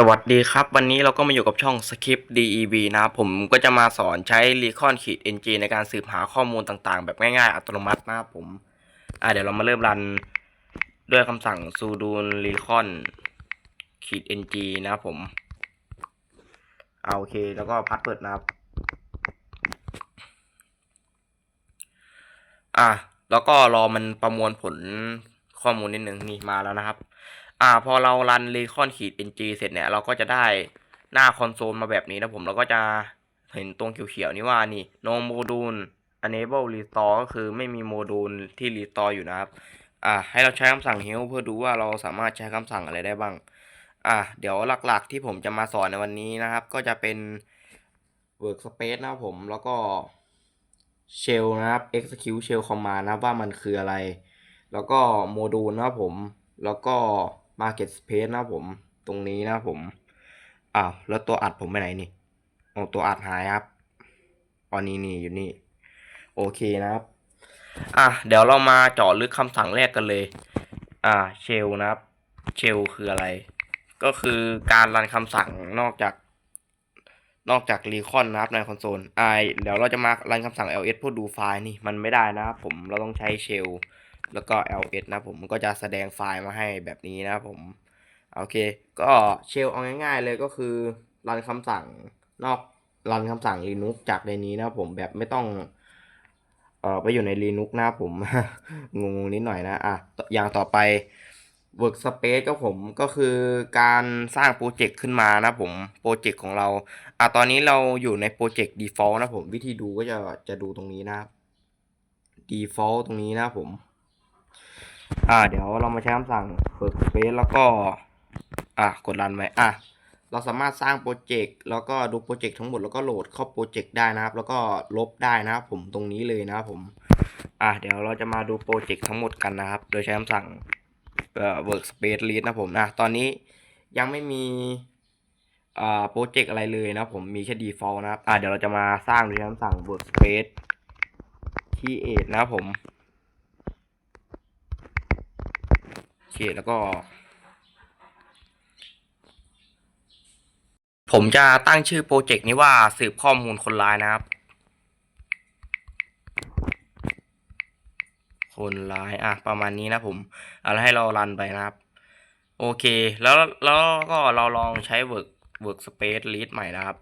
สวัสดีครับ วันนี้เราก็มาอยู่กับช่อง Skip DEV นะครับผมก็จะมาสอนใช้ Recon ขีด NG ในการสืบหาข้อมูลต่างๆ แบบง่ายๆ อัตโนมัตินะครับผมอ่าเดี๋ยวเรามาเริ่มรันด้วยคำสั่ง sudo recon ขีด NG นะครับผมเอาโอเค แล้วก็พัดเปิดนะครับ อะแล้วก็รอมันประมวลผลข้อมูลนิดนึงนี่มาแล้วนะครับ อ่าพอเรารัน recon ขีด ng เสร็จเนี่ยเราก็จะได้หน้าคอนโซลมาแบบนี้นะผมเราก็จะเห็นตรงเขียวๆนี่ว่านี่ no module enable restore ก็คือไม่มีโมดูลที่ restore อยู่นะครับ อ่าให้เราใช้คำสั่ง help เพื่อดูว่าเราสามารถใช้คำสั่งอะไรได้บ้าง อะเดี๋ยวหลักๆที่ผมจะมาสอนในวันนี้นะครับ ก็จะเป็น workspace นะครับผมแล้วก็ shell นะครับ execute shell command นะว่ามันคืออะไร แล้วก็โมดูลนะครับผม แล้วก็ market space นะผมตรงนี้นะผมอ้าวแล้วตัวอัดผมไปไหนนี่โอ้ตัวอัดหายครับอ๋อนี่นี่อยู่นี่ โอเคนะครับ อะเดี๋ยวเรามาเจาะลึกคำสั่งแรกกันเลย อ่า shell นะครับ shell คืออะไร ก็คือการรันคำสั่งนอกจากนอกจาก recon นะครับในคอนโซลอ่าเดี๋ยวเราจะมารันคำสั่ง ls เพื่อดูไฟล์นี่มันไม่ได้นะครับผมเราต้องใช้ shell แล้วก็ ls นะผมมันก็จะแสดงไฟล์มาให้แบบนี้นะผม โอเค ก็เชลเอาง่ายๆเลยก็คือรันคำสั่งนอกรันคำสั่ง Linux จากในนี้นะผมแบบไม่ต้องเอ่อไปอยู่ใน Linux นะผม งงนิดหน่อยนะอะอย่างต่อไป Workspace ก็ผมก็คือการสร้างโปรเจกต์ขึ้นมานะผมโปรเจกต์ของเราอะตอนนี้เราอยู่ในโปรเจกต์ default นะผมวิธีดูก็จะจะดูตรงนี้นะครับ default ตรงนี้นะผม อ่า เดี๋ยวเรามาใช้คำสั่ง workspace แล้วก็ อะกดรันไว้อะเราสามารถสร้างโปรเจกต์แล้วก็ดูโปรเจกต์ทั้งหมดแล้วก็โหลดเข้าโปรเจกต์ได้นะครับ แล้วก็ลบได้นะครับผมตรงนี้เลยนะครับผม อะเดี๋ยวเราจะมาดูโปรเจกต์ทั้งหมดกันนะครับ โดยใช้คำสั่งเอ่อ workspace read นะผมนะตอนนี้ยังไม่มีอ่าโปรเจกต์อะไรเลยนะผมมีแค่ default นะครับอะเดี๋ยวเราจะมาสร้างโดยใช้คำสั่ง workspace create นะครับผม โอ เคแล้วก็ ผมจะตั้งชื่อโปรเจกต์นี้ว่าสืบข้อมูลคนร้ายนะครับ คนร้ายอะประมาณนี้นะผมเอาแล้วให้เรารันไปนะครับ โอเค แล้วแล้วก็เราลองใช้ work workspace read ใหม่นะครับ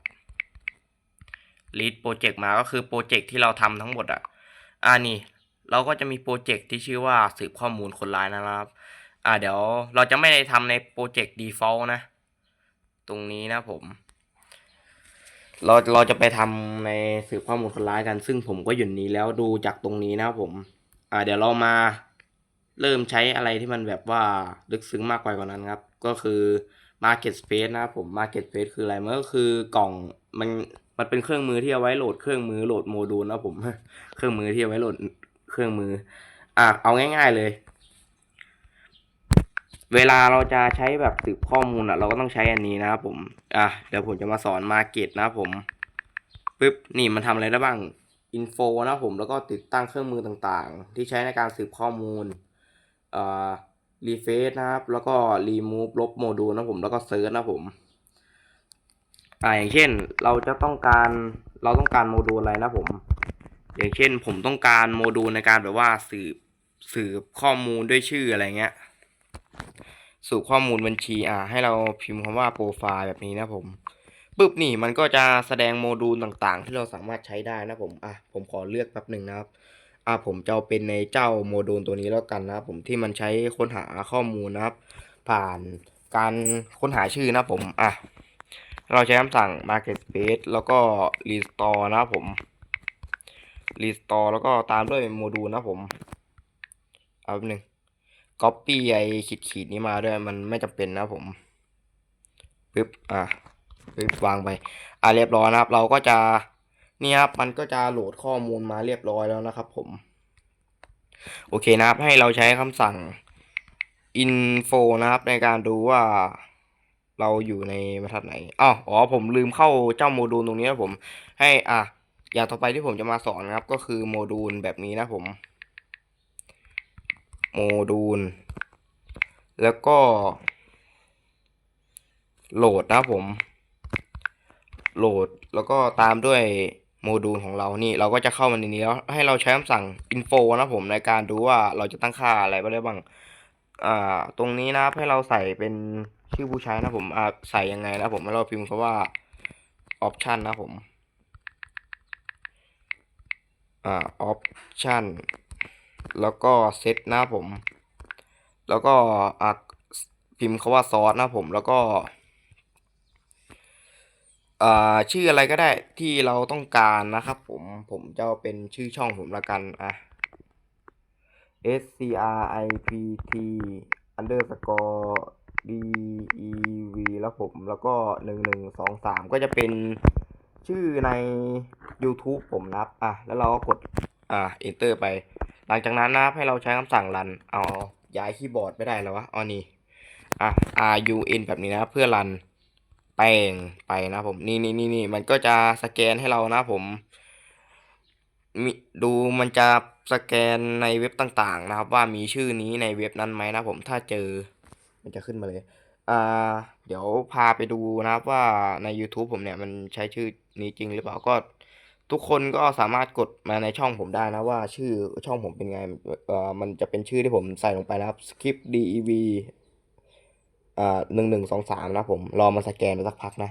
read โปรเจกต์มาก็คือโปรเจกต์ที่เราทำทั้งหมดอะอ่านี่เราก็จะมีโปรเจกต์ที่ชื่อว่าสืบข้อมูลคนร้ายนะครับ อ่าเดี๋ยวเราจะไม่ได้ทำในโปรเจกต์ default นะ ตรงนี้นะผม เราเราจะไปทำในสืบข้อมูลคนร้ายกัน ซึ่งผมก็อยู่นี้แล้วดูจากตรงนี้นะผม อ่าเดี๋ยวเรามาเริ่มใช้อะไรที่มันแบบว่าลึกซึ้งมากกว่านั้นครับ ก็คือ Market Space นะครับผม Market Space คืออะไรมันก็คือกล่องมันมันเป็นเครื่องมือที่เอาไว้โหลดเครื่องมือโหลดโมดูลนะผม เครื่องมือที่เอาไว้โหลดเครื่องมือ อะเอาง่าย ๆเลย เวลาเราจะใช้แบบสืบข้อมูลอะ เราก็ต้องใช้อันนี้นะครับผม อะเดี๋ยวผมจะมาสอน Market นะครับผมปึ๊บนี่มันทำอะไรได้บ้างอินโฟนะผมแล้วก็ติดตั้งเครื่องมือต่างๆ ที่ใช้ในการสืบข้อมูลเอ่อรีเฟซนะครับ แล้วก็รีมูฟลบโมดูลนะผมแล้วก็เซิร์ชนะผมอ่าอย่างเช่นเราจะต้องการเราต้องการโมดูลอะไรนะผม อย่างเช่นผมต้องการโมดูลในการแบบว่าสืบสืบข้อมูลด้วยชื่ออะไรเงี้ย สู่ข้อมูลบัญชีอ่าให้เราพิมพ์คำว่าโปรไฟล์แบบนี้นะผมปุ๊บนี่มันก็จะแสดงโมดูลต่างๆ ที่เราสามารถใช้ได้นะผมอะผมขอเลือกแป๊บหนึ่งนะครับอ่าผมจะเป็นในเจ้าโมดูลตัวนี้แล้วกันนะผมที่มันใช้ค้นหาข้อมูลนะครับ ผ่านการค้นหาชื่อนะผมอะเราใช้คำสั่ง market space แล้วก็ restore นะผม restore แล้วก็ตามด้วยโมดูลนะผม เอาแป๊บ หนึ่ง copy ไอขีดขีดๆนี้มาด้วยมันไม่จำเป็นนะผมปึ๊บอะปึ๊บวางไป อะเรียบร้อยนะครับ เราก็จะนี่ครับมันก็จะโหลดข้อมูลมาเรียบร้อยแล้วนะครับ ผม โอเคนะครับ ให้เราใช้คำสั่ง info นะครับ ในการดูว่าเราอยู่ในบรรทัดไหนอ้าวอ๋อผมลืมเข้าเจ้าโมดูลตรงนี้นะผม ให้อะอย่างต่อไปที่ผมจะมาสอนนะครับ ก็คือโมดูลแบบนี้นะผม โมดูล แล้วก็ โหลดนะผม โหลดแล้วก็ตามด้วยโมดูลของเรานี่เราก็จะเข้ามาในนี้แล้วให้เราใช้คำสั่ง info นะผมในการดูว่าเราจะตั้งค่าอะไรไปได้บ้างอ่าตรงนี้นะให้เราใส่เป็นชื่อผู้ใช้นะผมอ่าใส่ยังไงนะผมให้เราพิมพ์คำว่า option นะผมอ่า option แล้วก็ set นะผม แล้วก็อ่าพิมพ์คาว่า source นะผมแล้วก็ชื่ออะไรก็ได้ที่เราต้องการนะครับผมผมจะเอาเป็นชื่อช่องผมละกันอะ S C R I P T underscore D E V แล้วผมแล้วก็หนึ่งหนึ่งสองสามก็จะเป็นชื่อใน YouTube ผมนะครับ อะ แล้วเราก็กด อ่า enter ไป หลังจากนั้นนะครับให้เราใช้คำสั่ง run เอาย้ายคีย์บอร์ดไม่ได้แล้ววะอ๋อนี่อะ R U N แบบนี้นะเพื่อ run แป้งไปนะผมนี่นี่นี่นี่มันก็จะสแกนให้เรานะผมมีดูมันจะสแกนในเว็บต่างๆ นะครับ ว่ามีชื่อนี้ในเว็บนั้นไหมนะผมถ้าเจอ มันจะขึ้นมาเลยอ่าเดี๋ยวพาไปดูนะครับว่าใน YouTube ผมเนี่ยมันใช้ชื่อนี้จริงหรือเปล่าก็ ทุกคนก็สามารถกดมาในช่องผมได้นะว่าชื่อช่องผมเป็นไงเอ่อมันจะเป็นชื่อที่ผมใส่ลงไปนะครับ skip dev อ่าหนึ่งหนึ่งสองสามนะผมรอมาสแกนไปสักพักนะ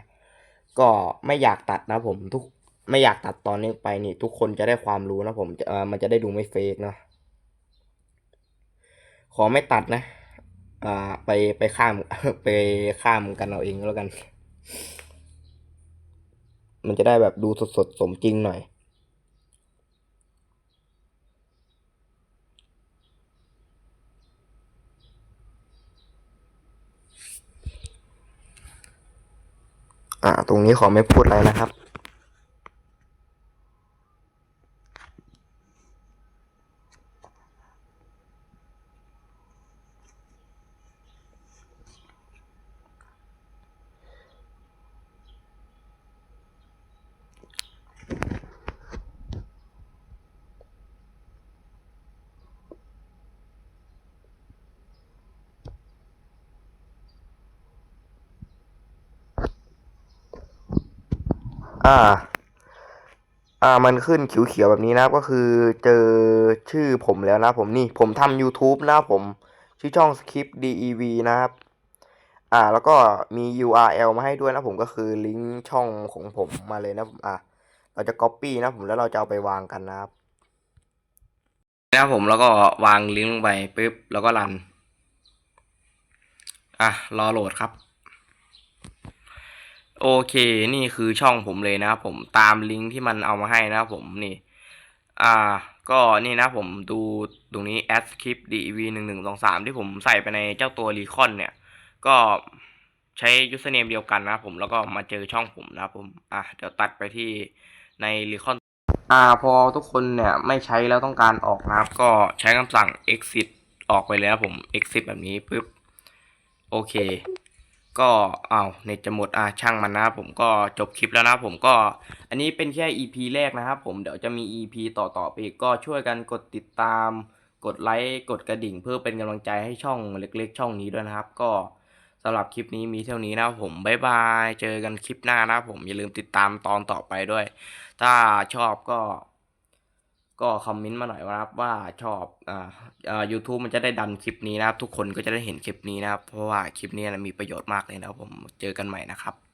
ก็ไม่อยากตัดนะผมทุกไม่อยากตัดตอนนี้ไปนี่ ทุกคนจะได้ความรู้นะผมเอ่อมันจะได้ดูไม่เฟกนะขอไม่ตัดนะ อ่า ไปไปข้ามไปข้ามกันเอาเองแล้วกัน มันจะได้แบบดูสดๆ สมจริงหน่อย อ่า ตรงนี้ขอไม่พูดอะไรนะครับ อ่า อ่ามันขึ้นเขียวๆแบบนี้นะครับ ก็คือเจอชื่อผมแล้วนะผมนี่ผมทำ YouTube นะผม ชื่อช่อง Skip DEV นะครับ อ่า แล้วก็มี URL มาให้ด้วยนะผมก็คือลิงก์ช่องของผมมาเลยนะผมอ่าเราจะ Copy นะผมแล้วเราจะเอาไปวางกันนะครับนะครับผมแล้วก็วางลิงก์ลงไปปุ๊บแล้วก็รัน อะรอโหลดครับ โอเคนี่คือช่องผมเลยนะครับผมตามลิงก์ที่มันเอามาให้นะครับผมนี่อ่าก็นี่นะผมดูตรงนี้ add script dev หนึ่งหนึ่งสองสามที่ผมใส่ไปในเจ้าตัว recon เนี่ย ก็ใช้ username เดียวกันนะครับผมแล้วก็มาเจอช่องผมนะครับผมอะเดี๋ยวตัดไปที่ใน recon อ่าพอทุกคนเนี่ยไม่ใช้แล้วต้องการออกนะครับ ก็ใช้คำสั่ง exit ออกไปเลยนะผม exit แบบนี้ปุ๊บโอเค ก็เอ้าเน็ตจะหมดอะช่างมันนะครับผมก็จบคลิปแล้วนะผมก็อันนี้เป็นแค่ EP แรกนะครับผมเดี๋ยวจะมี EP ต่อๆไปอีกก็ช่วยกันกดติดตาม กดไลค์กดกระดิ่ง เพื่อเป็นกำลังใจให้ช่องเล็กๆ ช่องนี้ด้วยนะครับ ก็สำหรับคลิปนี้มีเท่านี้นะผมบ๊ายบายเจอกันคลิปหน้านะผมอย่าลืมติดตามตอนต่อไปด้วย ถ้าชอบก็ ก็คอมเมนต์มาหน่อยนะครับว่าชอบอ่าอ่า YouTube มันจะได้ดันคลิปนี้นะครับ ทุกคนก็จะได้เห็นคลิปนี้นะครับ เพราะว่าคลิปนี้นะมีประโยชน์มากเลยนะครับผมเจอกันใหม่นะครับ